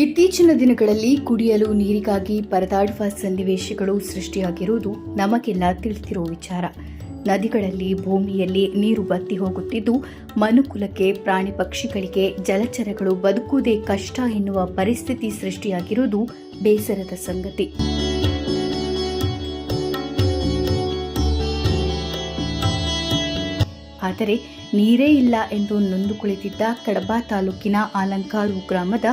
ಇತ್ತೀಚಿನ ದಿನಗಳಲ್ಲಿ ಕುಡಿಯಲು ನೀರಿಗಾಗಿ ಪರದಾಡುವ ಸನ್ನಿವೇಶಗಳು ಸೃಷ್ಟಿಯಾಗಿರುವುದು ನಮಗೆಲ್ಲ ತಿಳಿದಿರೋ ವಿಚಾರ. ನದಿಗಳಲ್ಲಿ ಭೂಮಿಯಲ್ಲಿ ನೀರು ಬತ್ತಿ ಹೋಗುತ್ತಿದ್ದು, ಮನುಕುಲಕ್ಕೆ, ಪ್ರಾಣಿ ಪಕ್ಷಿಗಳಿಗೆ ಜಲಚರಗಳು ಬದುಕುವುದೇ ಕಷ್ಟ ಎನ್ನುವ ಪರಿಸ್ಥಿತಿ ಸೃಷ್ಟಿಯಾಗಿರುವುದು ಬೇಸರದ ಸಂಗತಿ. ಆದರೆ ನೀರೇ ಇಲ್ಲ ಎಂದು ನೊಂದು ಕುಳಿತಿದ್ದ ಕಡಬ ತಾಲೂಕಿನ ಆಲಂಕಾರು ಗ್ರಾಮದ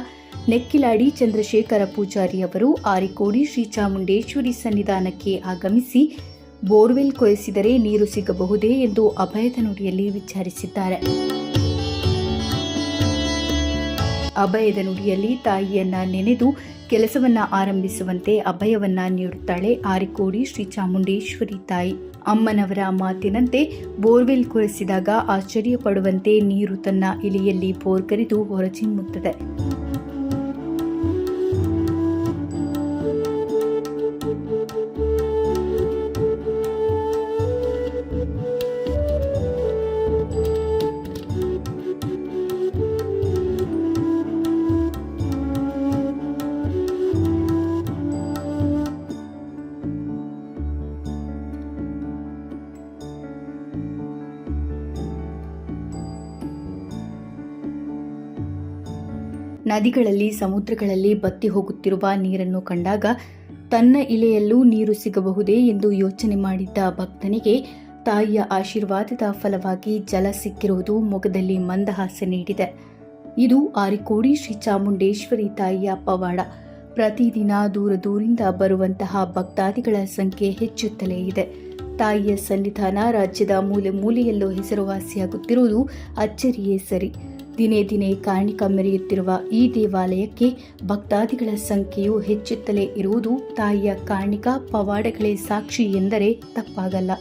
ನೆಕ್ಕಿಲಾಡಿ ಚಂದ್ರಶೇಖರ ಪೂಜಾರಿ ಅವರು ಆರಿಕೋಡಿ ಶ್ರೀ ಚಾಮುಂಡೇಶ್ವರಿ ಸನ್ನಿಧಾನಕ್ಕೆ ಆಗಮಿಸಿ ಬೋರ್ವೆಲ್ ಕೊರೆಸಿದರೆ ನೀರು ಸಿಗಬಹುದೇ ಎಂದು ಅಭಯದ ನುಡಿಯಲ್ಲಿ ವಿಚಾರಿಸಿದ್ದಾರೆ. ಅಭಯದ ನುಡಿಯಲ್ಲಿ ತಾಯಿಯನ್ನ ನೆನೆದು ಕೆಲಸವನ್ನ ಆರಂಭಿಸುವಂತೆ ಅಭಯವನ್ನ ನೀಡುತ್ತಾಳೆ ಆರಿಕೋಡಿ ಶ್ರೀ ಚಾಮುಂಡೇಶ್ವರಿ ತಾಯಿ. ಅಮ್ಮನವರ ಮಾತಿನಂತೆ ಬೋರ್ವೆಲ್ ಕೊರೆಸಿದಾಗ ಆಶ್ಚರ್ಯ ಪಡುವಂತೆ ನೀರು ತನ್ನ ಇಲಿಯಲ್ಲಿ ಬೋರ್ಕರಿದು ಹೊರಚಿಮ್ಮುತ್ತದೆ ನದಿಗಳಲ್ಲಿ, ಸಮುದ್ರಗಳಲ್ಲಿ ಬತ್ತಿ ಹೋಗುತ್ತಿರುವ ನೀರನ್ನು ಕಂಡಾಗ ತನ್ನ ಇಲೆಯಲ್ಲೂ ನೀರು ಸಿಗಬಹುದೇ ಎಂದು ಯೋಚನೆ ಮಾಡಿದ್ದ ಭಕ್ತನಿಗೆ ತಾಯಿಯ ಆಶೀರ್ವಾದದ ಫಲವಾಗಿ ಜಲ ಸಿಕ್ಕಿರುವುದು ಮೊಗದಲ್ಲಿ ಮಂದಹಾಸ ನೀಡಿದೆ. ಇದು ಆರಿಕೋಡಿ ಶ್ರೀ ಚಾಮುಂಡೇಶ್ವರಿ ತಾಯಿಯ ಪವಾಡ. ಪ್ರತಿದಿನ ದೂರ ದೂರಿಂದ ಬರುವಂತಹ ಭಕ್ತಾದಿಗಳ ಸಂಖ್ಯೆ ಹೆಚ್ಚುತ್ತಲೇ ಇದೆ. ತಾಯಿಯ ಸನ್ನಿಧಾನ ರಾಜ್ಯದ ಮೂಲೆ ಮೂಲೆಯಲ್ಲೂ ಹೆಸರುವಾಸಿಯಾಗುತ್ತಿರುವುದು ಅಚ್ಚರಿಯೇ ಸರಿ. ದಿನೇ ದಿನೇ ಕಾರ್ಣಿಕ ಮೆರೆಯುತ್ತಿರುವ ಈ ದೇವಾಲಯಕ್ಕೆ ಭಕ್ತಾದಿಗಳ ಸಂಖ್ಯೆಯು ಹೆಚ್ಚುತ್ತಲೇ ಇರುವುದು ತಾಯಿಯ ಕಾರ್ಣಿಕ ಪವಾಡಗಳೇ ಸಾಕ್ಷಿ ಎಂದರೆ ತಪ್ಪಾಗಲ್ಲ.